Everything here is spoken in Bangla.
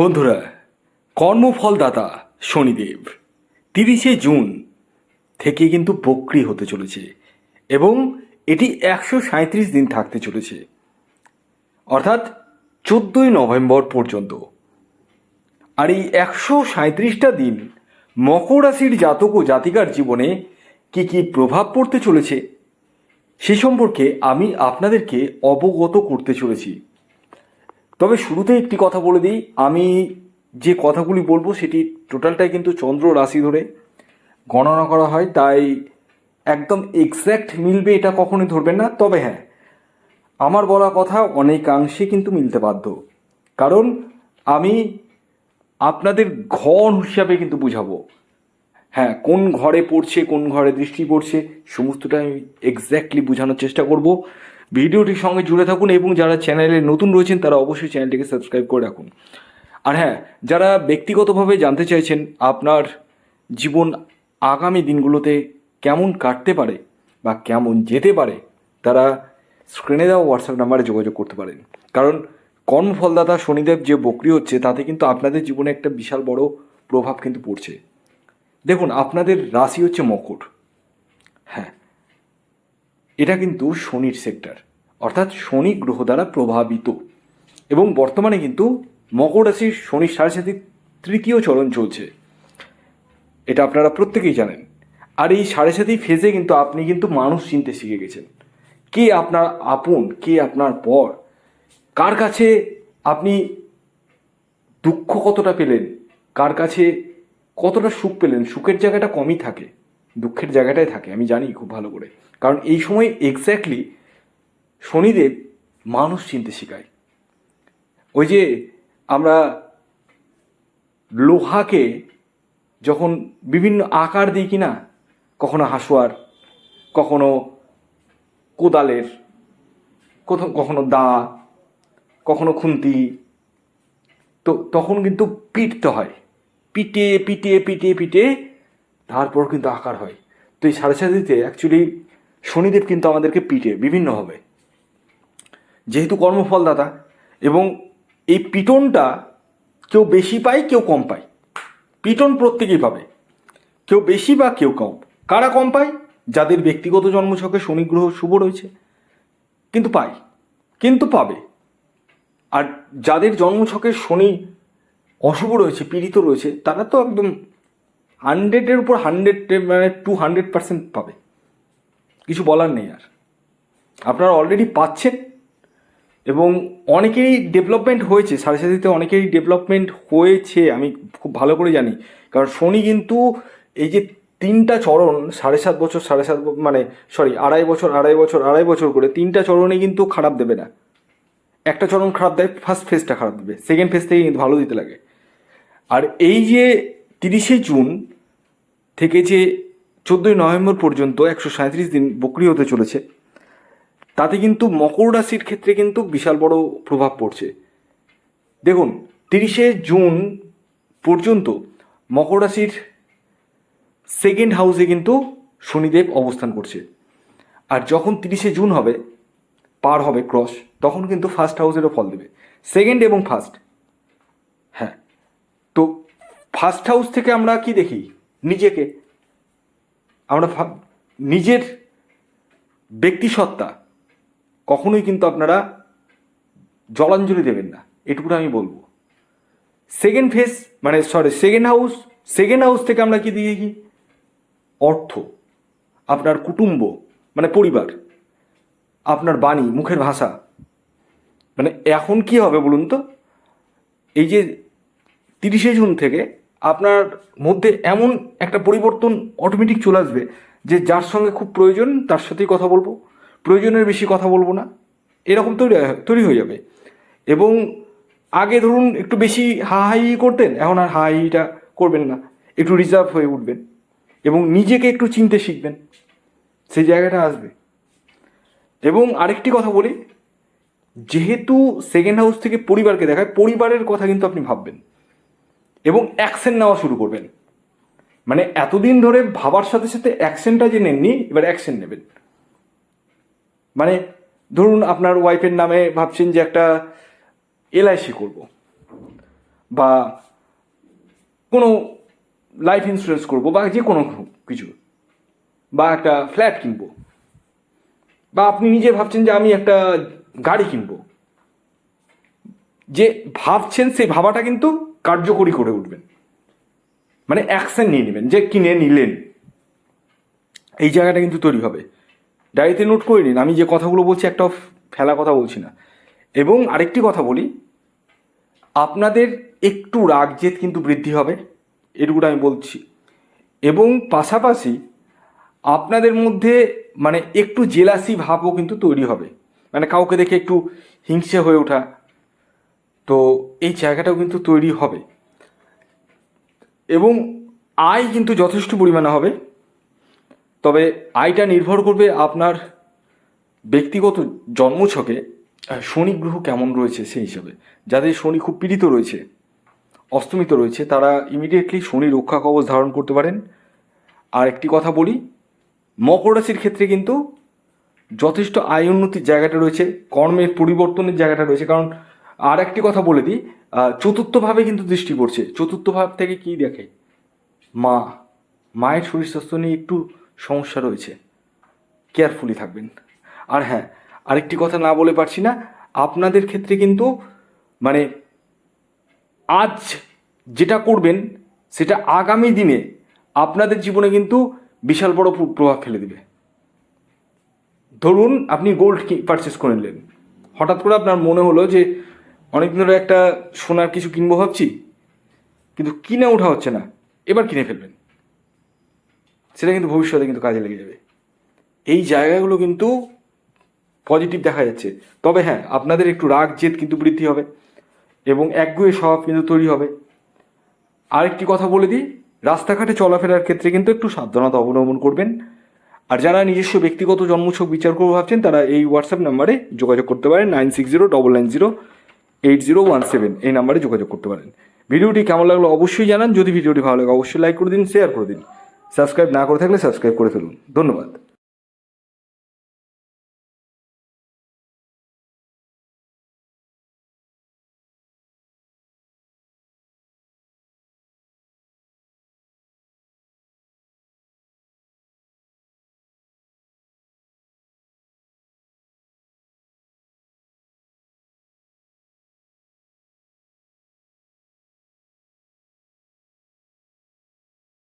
বন্ধুরা, কর্মফলদাতা শনিদেব, তিরিশে জুন থেকে কিন্তু বক্রি হতে চলেছে এবং এটি একশো সাঁত্রিশ দিন থাকতে চলেছে। অর্থাৎ চোদ্দোই নভেম্বর পর্যন্ত। আর এই একশো সাঁত্রিশটা দিন মকর রাশির জাতক ও জাতিকার জীবনে কি কি প্রভাব পড়তে চলেছে, সে সম্পর্কে আমি আপনাদেরকে অবগত করতে চলেছি। তবে শুরুতে একটি কথা বলে দিই, আমি যে কথাগুলি বলব সেটি টোটালটাই কিন্তু চন্দ্র রাশি ধরে গণনা করা হয়, তাই একদম এক্স্যাক্ট মিলবে এটা কখনোই ধরবেন না। তবে হ্যাঁ আমার বলা কথা অনেকাংশে কিন্তু মিলতে বাধ্য। কারণ আমি আপনাদের ঘর হিসাবে কিন্তু বুঝাবো। হ্যাঁ কোন ঘরে পড়ছে, কোন ঘরে দৃষ্টি পড়ছে সমস্তটা আমি এক্স্যাক্টলি বোঝানোর চেষ্টা করব। ভিডিওটির সঙ্গে জুড়ে থাকুন এবং যারা চ্যানেলে নতুন রয়েছেন, তারা অবশ্যই চ্যানেলটিকে সাবস্ক্রাইব করে রাখুন। আর হ্যাঁ যারা ব্যক্তিগতভাবে জানতে চাইছেন আপনার জীবন আগামী দিনগুলোতে কেমন কাটতে পারে বা কেমন যেতে পারে, তারা স্ক্রিনে দেওয়া হোয়াটসঅ্যাপ নাম্বারে যোগাযোগ করতে পারেন। কারণ কর্মফলদাতা শনিদেব যে বকরি হচ্ছে, তাতে কিন্তু আপনাদের জীবনে একটা বিশাল বড় প্রভাব কিন্তু পড়ছে। দেখুন, আপনাদের রাশি হচ্ছে মকর। হ্যাঁ এটা কিন্তু শনির সেক্টর অর্থাৎ শনি গ্রহ দ্বারা প্রভাবিত। এবং বর্তমানে কিন্তু মকর রাশির শনির সাড়ে সাথে তৃতীয় চরণ চলছে। এটা আপনারা প্রত্যেকেই জানেন। আর এই সাড়ে সাথী ফেজে কিন্তু আপনি কিন্তু মানুষ চিনতে শিখে গেছেন। কে আপনার আপন, কে আপনার পর, কার কাছে আপনি দুঃখ কতটা পেলেন, কার কাছে কতটা সুখ পেলেন, সুখের জায়গাটা কমই থাকে। দুঃখের জায়গাটাই থাকে, আমি জানি খুব ভালো করে। কারণ এই সময় এক্স্যাক্টলি শনিদেব মানুষ চিনতে শেখায়। ওই যে আমরা লোহাকে যখন বিভিন্ন আকার দিই কি না কখনো হাসুয়ার, কখনো কোদালের কখনো দা, কখনো খুন্তি, তো তখন কিন্তু পিটতে হয়। পিটে পিটে পিটে পিটে তারপর কিন্তু আকার হয়। তো এই সাড়ে সাতিতে অ্যাকচুয়ালি শনিদেব কিন্তু আমাদেরকে পিটে বিভিন্নভাবে যেহেতু কর্মফলদাতা এবং এই পিটনটা কেউ বেশি পায়, কেউ কম পায়। পিটন প্রত্যেকেই পাবে। কেউ বেশি বা কেউ কম। কারা কম পায়? যাদের ব্যক্তিগত জন্মছকে শনি গ্রহ শুভ রয়েছে। কিন্তু পায়। কিন্তু পাবে। আর যাদের জন্মছকে শনি অশুভ রয়েছে, পীড়িত রয়েছে, তারা তো একদম হান্ড্রেডের উপর হান্ড্রেড মানে টু হান্ড্রেড পার্সেন্ট পাবে। কিছু বলার নেই আর। আপনারা অলরেডি পাচ্ছেন এবং অনেকেরই ডেভেলপমেন্ট হয়েছে, সাড়ে সাথীতে অনেকেরই ডেভেলপমেন্ট হয়েছে, আমি খুব ভালো করে জানি। কারণ শনি কিন্তু এই যে তিনটা চরণ, সাড়ে সাত বছর, সাড়ে সাত মানে সরি আড়াই বছর আড়াই বছর আড়াই বছর করে তিনটা চরণে কিন্তু খারাপ দেবে না। একটা চরণ খারাপ দেয় ফার্স্ট ফেজটা খারাপ দেবে। সেকেন্ড ফেজ থেকে কিন্তু ভালো দিতে লাগে। আর এই যে তিরিশে জুন থেকে যে চোদ্দোই নভেম্বর পর্যন্ত একশো সাঁত্রিশ দিন বকরি হতে চলেছে, তাতে কিন্তু মকর রাশির ক্ষেত্রে কিন্তু বিশাল বড় প্রভাব পড়ছে। দেখুন, তিরিশে জুন পর্যন্ত মকর রাশির সেকেন্ড হাউসে কিন্তু শনিদেব অবস্থান করছে। আর যখন তিরিশে জুন হবে, পার হবে ক্রস, তখন কিন্তু ফার্স্ট হাউসেরও ফল দেবে। সেকেন্ড এবং ফার্স্ট হ্যাঁ তো ফার্স্ট হাউস থেকে আমরা কি দেখি? নিজেকে। আমরা নিজের ব্যক্তিসত্তা কখনোই কিন্তু আপনারা জলাঞ্জলি দেবেন না। এটুকুটা আমি বলব। সেকেন্ড ফেস মানে sorry, second house second house থেকে আমরা কি দেখি? অর্থ। আপনার কুটুম্ব মানে পরিবার, আপনার বাণী, মুখের ভাষা। মানে এখন কি হবে বলুন তো? এই যে তিরিশে জুন থেকে আপনার মধ্যে এমন একটা পরিবর্তন অটোমেটিক চলে আসবে যে যার সঙ্গে খুব প্রয়োজন তার সাথেই কথা বলব। প্রয়োজনের বেশি কথা বলব না। এরকম তৈরি তৈরি হয়ে যাবে। এবং আগে ধরুন একটু বেশি হাহাই করতেন, এখন আর হাহাইটা করবেন না। একটু রিজার্ভ হয়ে উঠবেন এবং নিজেকে একটু চিনতে শিখবেন। সেই জায়গাটা আসবে। এবং আরেকটি কথা বলি, যেহেতু সেকেন্ড হাউস থেকে পরিবারকে দেখায়, পরিবারের কথা কিন্তু আপনি ভাববেন। এবং অ্যাকশন নেওয়া শুরু করবেন। মানে এতদিন ধরে ভাবার সাথে সাথে অ্যাকশনটা যে নেননি এবার অ্যাকশন নেবেন। মানে ধরুন আপনার ওয়াইফের নামে ভাবছেন যে একটা এলআইসি করব বা কোনো লাইফ ইন্স্যুরেন্স করব বা যে কোনো কিছু বা একটা ফ্ল্যাট কিনবো। বা আপনি নিজে ভাবছেন যে আমি একটা গাড়ি কিনবো। যে ভাবছেন সেই ভাবাটা কিন্তু কার্যকরী করে উঠবেন। মানে অ্যাকশন নিয়ে নেবেন, যে কিনে নিলেন। এই জায়গাটা কিন্তু তৈরি হবে। ডায়েরিতে নোট করে নিন, আমি যে কথাগুলো বলছি একটা ফেলা কথা বলছি না। এবং আরেকটি কথা বলি, আপনাদের একটু রাগ জেদ কিন্তু বৃদ্ধি হবে এটুকুটা আমি বলছি। এবং পাশাপাশি আপনাদের মধ্যে মানে একটু জেলাসি ভাবও কিন্তু তৈরি হবে। মানে কাউকে দেখে একটু হিংসে হয়ে ওঠা তো এই জায়গাটাও কিন্তু তৈরি হবে। এবং আয় কিন্তু যথেষ্ট পরিমাণে হবে। তবে আয়টা নির্ভর করবে আপনার ব্যক্তিগত জন্মছকে শনি গ্রহ কেমন রয়েছে সেই হিসাবে। যাদের শনি খুব পীড়িত রয়েছে, অস্তমিত রয়েছে, তারা ইমিডিয়েটলি শনি রক্ষা কবচ ধারণ করতে পারেন। আর একটি কথা বলি, মকর রাশির ক্ষেত্রে কিন্তু যথেষ্ট আয় উন্নতির জায়গাটা রয়েছে, কর্মের পরিবর্তনের জায়গাটা রয়েছে। কারণ আর একটি কথা বলে দিই চতুর্থভাবে কিন্তু দৃষ্টি পড়ছে। চতুর্থ ভাব থেকে কি দেখে? মা, মায়ের শরীর স্বাস্থ্য নিয়ে একটু সমস্যা রয়েছে। কেয়ারফুলি থাকবেন। আর হ্যাঁ আরেকটি কথা না বলে পারছি না, আপনাদের ক্ষেত্রে কিন্তু মানে আজ যেটা করবেন, সেটা আগামী দিনে আপনাদের জীবনে কিন্তু বিশাল বড় প্র- প্রভাব ফেলে দেবে। ধরুন, আপনি গোল্ড পারচেস করে নিলেন। হঠাৎ করে আপনার মনে হলো যে অনেকদিন ধরে একটা সোনার কিছু কিনবো ভাবছি, কিন্তু কিনে ওঠা হচ্ছে না। এবার কিনে ফেলবেন। সেটা কিন্তু ভবিষ্যতে কিন্তু কাজে লেগে যাবে। এই জায়গাগুলো কিন্তু পজিটিভ দেখা যাচ্ছে। তবে হ্যাঁ আপনাদের একটু রাগ, জেদ কিন্তু বৃদ্ধি হবে এবং একগুয়ে স্বভাব কিন্তু তৈরি হবে। আরেকটি কথা বলে দিই, রাস্তাঘাটে চলাফেরার ক্ষেত্রে কিন্তু একটু সাবধানতা অবলম্বন করবেন। আর যারা নিজস্ব ব্যক্তিগত জন্মছক বিচার করব ভাবছেন, তারা এই হোয়াটসঅ্যাপ নাম্বারে যোগাযোগ করতে পারেন nine six zero double nine zero eight zero one seven এই নাম্বারে যোগাযোগ করতে পারেন। ভিডিওটি কেমন লাগল অবশ্যই জানান। যদি ভিডিওটি ভালো লাগে, অবশ্যই লাইক করে দিন শেয়ার করে দিন। সাবস্ক্রাইব না করে থাকলে সাবস্ক্রাইব করে ফেলুন। ধন্যবাদ।